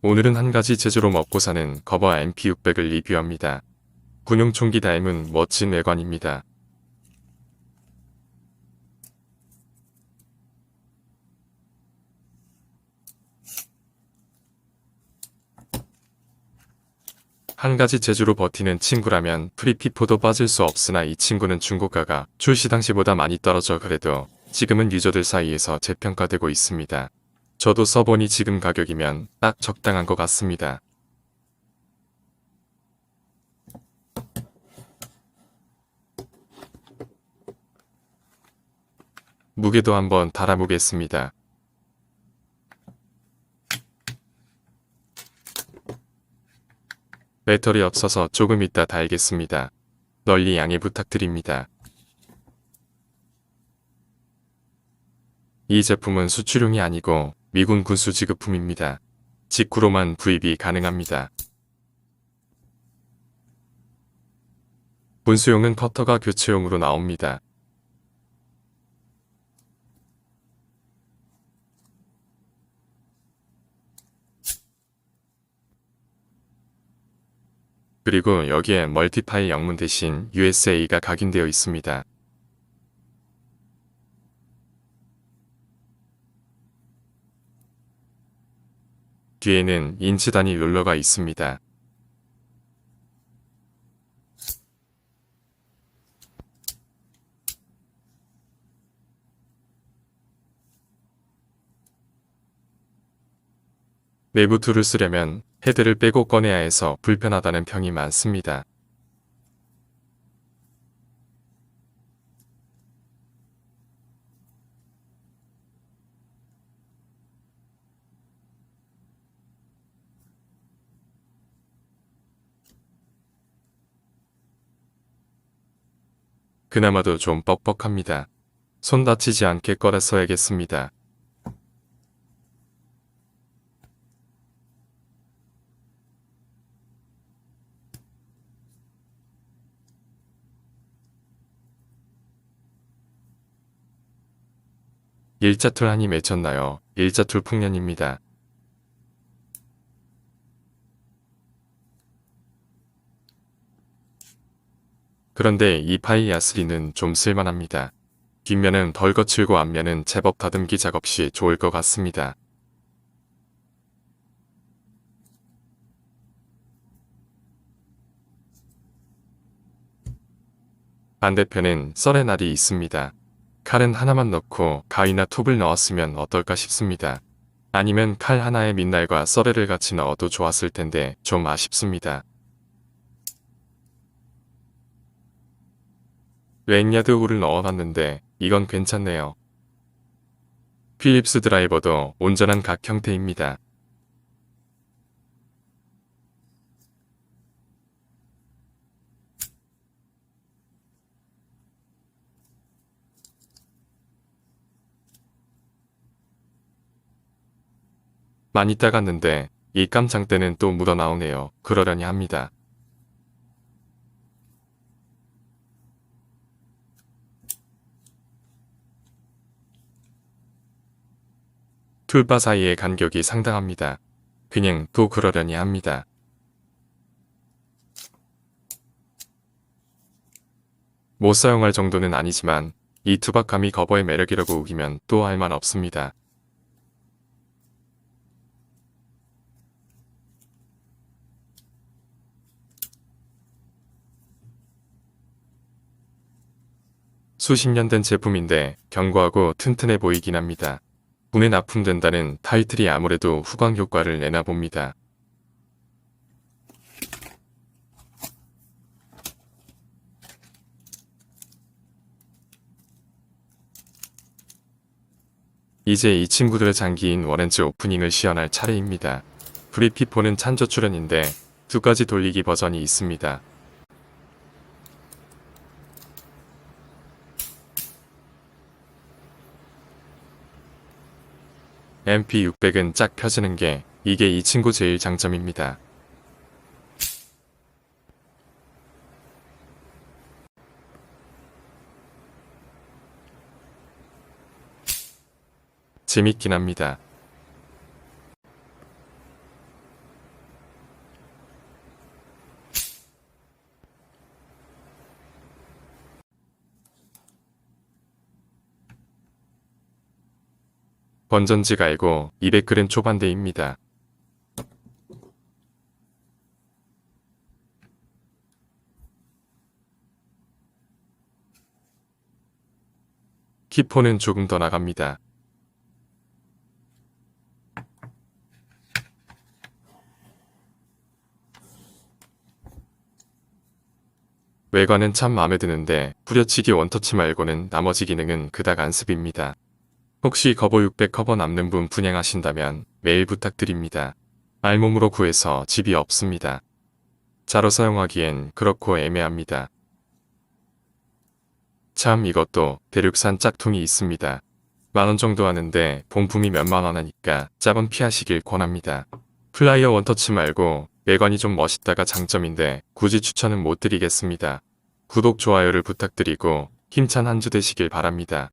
오늘은 한 가지 재주로 먹고 사는 거버 MP600을 리뷰합니다. 군용총기 닮은 멋진 외관입니다. 한 가지 재주로 버티는 친구라면 프리피포도 빠질 수 없으나 이 친구는 중고가가 출시 당시보다 많이 떨어져 그래도 지금은 유저들 사이에서 재평가되고 있습니다. 저도 써보니 지금 가격이면 딱 적당한 것 같습니다. 무게도 한번 달아보겠습니다. 배터리 없어서 조금 이따 달겠습니다. 널리 양해 부탁드립니다. 이 제품은 수출용이 아니고 미군 군수 지급품입니다. 직구로만 구입이 가능합니다. 군수용은 커터가 교체용으로 나옵니다. 그리고 여기에 멀티파일 영문 대신 USA가 각인되어 있습니다. 뒤에는 인치 단위 룰러가 있습니다. 내부 툴을 쓰려면 헤드를 빼고 꺼내야 해서 불편하다는 평이 많습니다. 그나마도 좀 뻑뻑합니다. 손 다치지 않게 꺼내 써야겠습니다. 일자툴 한이 맺혔나요? 일자툴 풍년입니다. 그런데 이 파이 야스리는 좀 쓸만합니다. 뒷면은 덜 거칠고 앞면은 제법 다듬기 작업 시 좋을 것 같습니다. 반대편엔 썰의 날이 있습니다. 칼은 하나만 넣고 가위나 톱을 넣었으면 어떨까 싶습니다. 아니면 칼 하나에 민날과 썰애를 같이 넣어도 좋았을 텐데 좀 아쉽습니다. 랭야드 홀을 넣어놨는데 이건 괜찮네요. 필립스 드라이버도 온전한 각 형태입니다. 많이 따갔는데 이 깜장대는 또 묻어나오네요. 그러려니 합니다. 툴바 사이의 간격이 상당합니다. 그냥 또 그러려니 합니다. 못 사용할 정도는 아니지만 이 투박함이 거버의 매력이라고 우기면 또 할 말 없습니다. 수십 년 된 제품인데 견고하고 튼튼해 보이긴 합니다. 분에 납품된다는 타이틀이 아무래도 후광 효과를 내나 봅니다. 이제 이 친구들의 장기인 워렌즈 오프닝을 시연할 차례입니다. 브리피포는 찬조 출연인데 두 가지 돌리기 버전이 있습니다. MP600은 쫙 펴지는 게 이게 이 친구 제일 장점입니다. 재밌긴 합니다. 건전지 갈고 200g 초반대입니다. 키포는 조금 더 나갑니다. 외관은 참 마음에 드는데 뿌려치기 원터치 말고는 나머지 기능은 그닥 안습입니다. 혹시 거보 600 커버 남는 분 분양하신다면 메일 부탁드립니다. 알몸으로 구해서 집이 없습니다. 자로 사용하기엔 그렇고 애매합니다. 참 이것도 대륙산 짝퉁이 있습니다. 만원 정도 하는데 본품이 몇만 원 하니까 짭은 피하시길 권합니다. 플라이어 원터치 말고 외관이 좀 멋있다가 장점인데 굳이 추천은 못 드리겠습니다. 구독, 좋아요를 부탁드리고 힘찬 한 주 되시길 바랍니다.